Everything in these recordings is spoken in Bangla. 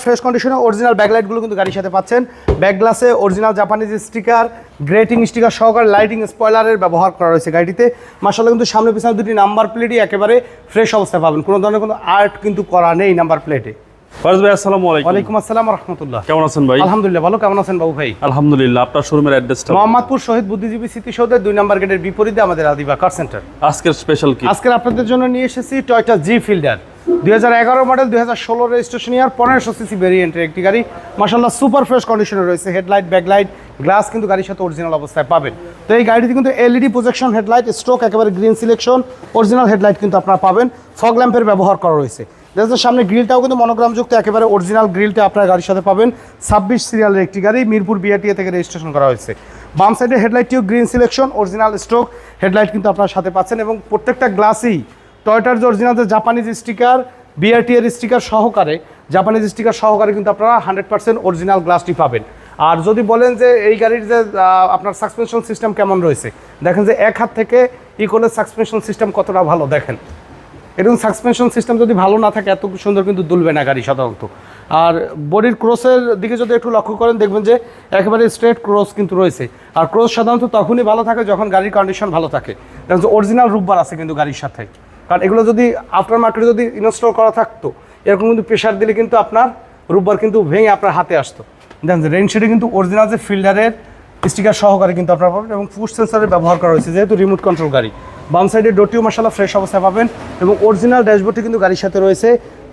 ফ্রেশ কন্ডিশনে অরিজিনাল ব্যাকলাইটগুলো কিন্তু গাড়ির সাথে পাচ্ছেন। ব্যাক গ্লাসে original Japanese sticker grating sticker সহকারে লাইটিং স্পয়লারের ব্যবহার করা রয়েছে গাড়িতে। মাসাল্লাহ কিন্তু সামনে পিছনে দুটি নাম্বার প্লেটই একেবারে ফ্রেশ অবস্থায় পাবেন। কোনো ধরনের কোনো আর্ট কিন্তু করা নেই নাম্বার প্লেটে ফারজ ভাই আসসালামু আলাইকুম। ওয়ালাইকুম আসসালাম রহমতুল্লাহ কেমন আছেন ভাই? আলহামদুলিল্লাহ ভালো। কেমন আছেন বাবু ভাই? আলহামদুলিল্লাহ আপনার শোরুমের অ্যাড্রেসটা মোহাম্মদপুর শহীদ বুদ্ধিজীবী স্মৃতিসৌধের দুই নম্বর গেটের বিপরীতে আমাদের আদিবা কার সেন্টার আজকের স্পেশাল কি আজকের আপনাদের জন্য নিয়ে এসেছি টয়টা জি ফিল্ডার দুই হাজার এগারো মডেল দুই হাজার ষোলো রেজিস্ট্রেশন ইয়ার পনেরোশো সিসি ভেরিয়েন্টের একটি গাড়ি। মাসাল্লাহ সুপার ফ্রেশ কন্ডিশনে রয়েছে। হেডলাইট ব্যাকলাইট গ্লাস কিন্তু গাড়ির সাথে অরিজিনাল অবস্থায় পাবেন। তো এই গাড়িটি কিন্তু এলইডি প্রজেকশন হেডলাইট স্ট্রোক একেবারে গ্রিন সিলেকশন অরিজিনাল হেডলাইট কিন্তু আপনারা পাবেন। ফগ ল্যাম্পের ব্যবহার করা রয়েছে। দেখছেন সামনে গ্রিলটাও কিন্তু মনোগ্রামযুক্ত একেবারে অরিজিনাল গ্রিলটা আপনার গাড়ির সাথে পাবেন। ছাব্বিশ সিরিয়ালের একটি গাড়ি মিরপুর বিআরটিএ থেকে রেজিস্ট্রেশন করা হয়েছে। বাম সাইডের হেডলাইটটিও green selection original stroke headlight কিন্তু আপনার সাথে পাচ্ছেন এবং প্রত্যেকটা গ্লাসই টয়টার যে অরিজিনাল যে জাপানিজ স্টিকার বিআরটিএর স্টিকার সহকারে জাপানিজ স্টিকার সহকারে কিন্তু আপনারা হান্ড্রেড পার্সেন্ট অরিজিনাল গ্লাসটি পাবেন। আর যদি বলেন যে এই গাড়ির যে আপনার সাসপেনশন সিস্টেম কেমন রয়েছে, দেখেন যে এক হাত থেকে ইকোলের সাসপেনশন সিস্টেম কতটা ভালো, দেখেন। এরকম সাসপেনশন সিস্টেম যদি ভালো না থাকে, এত সুন্দর কিন্তু দুলবে না গাড়ি সাধারণত। আর বডির ক্রসের দিকে যদি একটু লক্ষ্য করেন, দেখবেন যে একেবারে স্ট্রেট ক্রস কিন্তু রয়েছে। আর ক্রস সাধারণত তখনই ভালো থাকে যখন গাড়ির কন্ডিশন ভালো থাকে। দেখেন অরিজিনাল রূপবার আছে কিন্তু গাড়ির সাথে। কারণ এগুলো যদি আফটার মার্কেটে যদি ইনস্টল করা থাকতো, এরকম কিন্তু প্রেশার দিলে কিন্তু আপনার রূপবার কিন্তু ভেঙে আপনার হাতে আসতো। দেখেন রেনশেডে কিন্তু অরিজিনাল যে ফিল্ডারের স্টিকার সহকারে কিন্তু আপনারা পাবেন এবং ফুড সেন্সারের ব্যবহার করা হয়েছে, যেহেতু রিমোট কন্ট্রোল গাড়ি। বাম সাইডে ডোটিও মশালা ফ্রেশ অবস্থায় পাবেন এবং অরিজিনাল ড্যাশবোর্ডটি কিন্তু গাড়ির সাথে রয়েছে।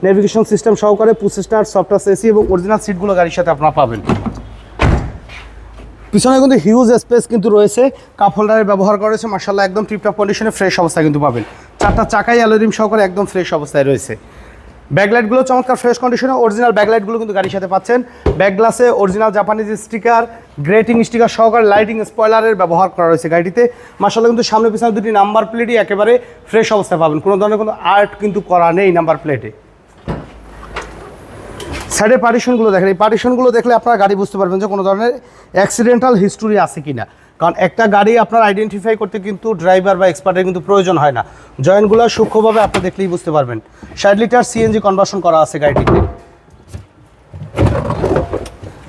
নেভিগেশন সিস্টেম সহকারে পুশ স্টার সফটওয়্যার এসি এবং অরিজিনাল সিটগুলো গাড়ির সাথে আপনারা পাবেন। পিছনে কিন্তু হিউজ স্পেস কিন্তু রয়েছে কাপ হোল্ডারের ব্যবহার করা রয়েছে মার্শাল্লাহ একদম টিপটপ কন্ডিশনে ফ্রেশ অবস্থায় কিন্তু পাবেন। চারটা চাকাই অ্যালোরিম সহকারে একদম ফ্রেশ অবস্থায় রয়েছে। ব্যাকলাইটগুলো চমৎকার ফ্রেশ কন্ডিশনে অরিজিনাল ব্যাকলাইটগুলো কিন্তু গাড়ির সাথে পাচ্ছেন। ব্যাক গ্লাসে original Japanese sticker grating sticker সহকারে লাইটিং স্পয়লারের ব্যবহার করা রয়েছে গাড়িতে। মার্শাল্লাহ কিন্তু সামনে পিছনে দুটি নাম্বার প্লেটই একেবারে ফ্রেশ অবস্থায় পাবেন। কোনো ধরনের কোনো আর্ট কিন্তু করা নেই নাম্বার প্লেটে সাইডের পার্টিশনগুলো দেখেন। এই পার্টিশনগুলো দেখলে আপনারা গাড়ি বুঝতে পারবেন যে কোনো ধরনের অ্যাক্সিডেন্টাল হিস্টোরি আছে কিনা। কারণ একটা গাড়ি আপনার আইডেন্টিফাই করতে কিন্তু ড্রাইভার বা এক্সপার্টের কিন্তু প্রয়োজন হয় না। জয়েন্টগুলো সূক্ষ্মভাবে আপনি দেখলেই বুঝতে পারবেন। ষাট লিটার সিএনজি কনভার্সন করা আছে গাড়িটিতে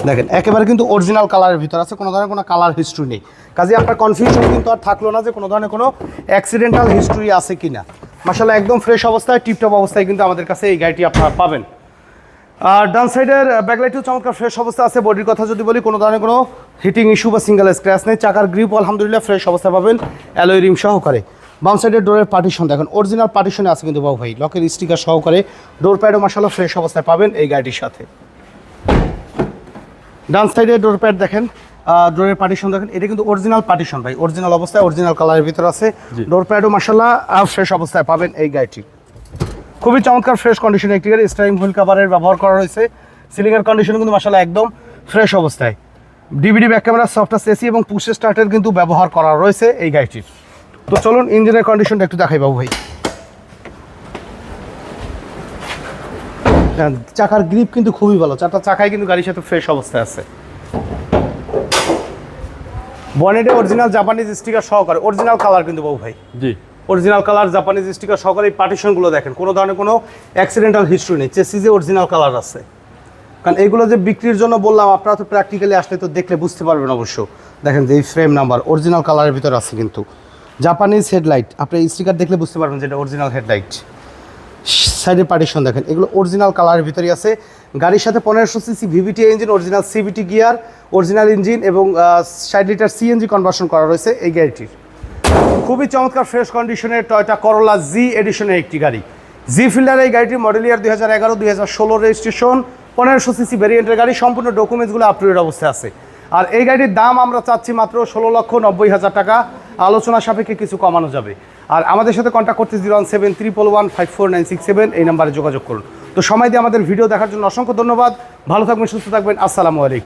দেখেন, একেবারে কিন্তু অরিজিনাল কালারের ভিতর আছে, কোনো ধরনের কোনো কালার হিস্ট্রি নেই। কাজে আপনার কনফিউশন কিন্তু আর থাকল না যে কোনো ধরনের কোনো অ্যাক্সিডেন্টাল হিস্ট্রি আছে কি না মাসাল্লাহ একদম ফ্রেশ অবস্থায় টিপটপ অবস্থায় কিন্তু আমাদের কাছে এই গাড়িটি আপনারা পাবেন। আর ডান সাইডের ব্যাকলাইটও চমৎকার ফ্রেশ অবস্থা আছে। বডির কথা যদি বলি, কোনো ধরনের কোনো হিটিং ইস্যু বা সিঙ্গেল স্ক্র্যাচ নেই চাকার গ্রিপ আলহামদুলিল্লাহ ফ্রেশ অবস্থা পাবেন অ্যালোয় রিম সহকারে। বাম সাইডের ডোরের পার্টিশন দেখেন অরিজিনাল পার্টিশনে আছে কিন্তু বাবু ভাই লকের স্টিকার সহকারে। ডোর প্যাডও মাসাল্লাহ ফ্রেশ অবস্থায় পাবেন এই গাড়িটির সাথে। ডান সাইডে ডোর প্যাড দেখেন ডোরের পার্টিশন দেখেন এটা কিন্তু অরিজিনাল পার্টিশন ভাই অরিজিনাল অবস্থায় অরিজিনাল কালারের ভিতর আছে। ডোর প্যাডও মাসাল্লাহ ফ্রেশ অবস্থায় পাবেন এই গাড়িটি। খুবই চমৎকার ফ্রেশ কন্ডিশনে একটি গাড়ি স্টারিং হুইল কাভারের ব্যবহার করা রয়েছে সিলিংয়ের কন্ডিশন কিন্তু মাসাল্লাহ একদম ফ্রেশ অবস্থায়। DVD back camera software AC এবং পুশ স্টার্টের কিন্তু ব্যবহার করা রয়েছে এই গাড়িটির তো চলুন ইঞ্জিনের কন্ডিশনটা একটু দেখাই বাবু ভাই। হ্যাঁ, চাকার গ্রিপ কিন্তু খুবই ভালো চারটা চাকায় কিন্তু গাড়ির সাথে ফ্রেশ অবস্থায় আছে। বনেটে অরিজিনাল জাপানিজ স্টিকার সহকারে অরিজিনাল কালার কিন্তু বাবু ভাই। জি। অরিজিনাল কালার জাপানিজ স্টিকার সহকারে এই পার্টিশনগুলো দেখেন কোনো ধরনের কোনো অ্যাক্সিডেন্টাল হিস্ট্রি নেই চেসিজে অরিজিনাল কালার আছে। কারণ এইগুলো যে বিক্রির জন্য বললাম, আপনারা তো প্র্যাকটিক্যালি আসলে তো দেখলে বুঝতে পারবেন অবশ্য। দেখেন যে এই ফ্রেম নাম্বার অরিজিনাল কালারের ভিতরে আছে কিন্তু। জাপানিজ হেডলাইট আপনি স্টিকার দেখলে বুঝতে পারবেন যে এটা অরিজিনাল হেডলাইট সাইডে পার্টিশন দেখেন, এগুলো অরিজিনাল কালারের ভিতরেই আছে। গাড়ির সাথে পনেরোশো CC VVT engine original CVT gear original engine এবং ষাট লিটার সিএনজি কনভার্সন করা রয়েছে এই গাড়িটির। খুবই চমৎকার ফ্রেশ কন্ডিশনের টয়টা করোলা জি এডিশনের একটি গাড়ি। জি ফিল্ডার এই গাড়িটির মডেল ইয়ার দুই হাজার এগারো, দুই হাজার ষোলো রেজিস্ট্রেশন পনেরোশো সিসি ভেরিয়েন্টের গাড়ি, সম্পূর্ণ ডকুমেন্টসগুলো আপ টু ডেট অবস্থায় আছে। আর এই গাড়ির দাম আমরা চাচ্ছি মাত্র ষোলো লক্ষ নব্বই হাজার টাকা। আলোচনা সাপেক্ষে কিছু কমানো যাবে। আর আমাদের সাথে কন্ট্যাক্ট করতে zero one seven triple one five four nine six seven এই নাম্বারে যোগাযোগ করুন। তো সময় দিয়ে আমাদের ভিডিও দেখার জন্য অসংখ্য ধন্যবাদ। ভালো থাকবেন, সুস্থ থাকবেন। আসসালামু আলাইকুম।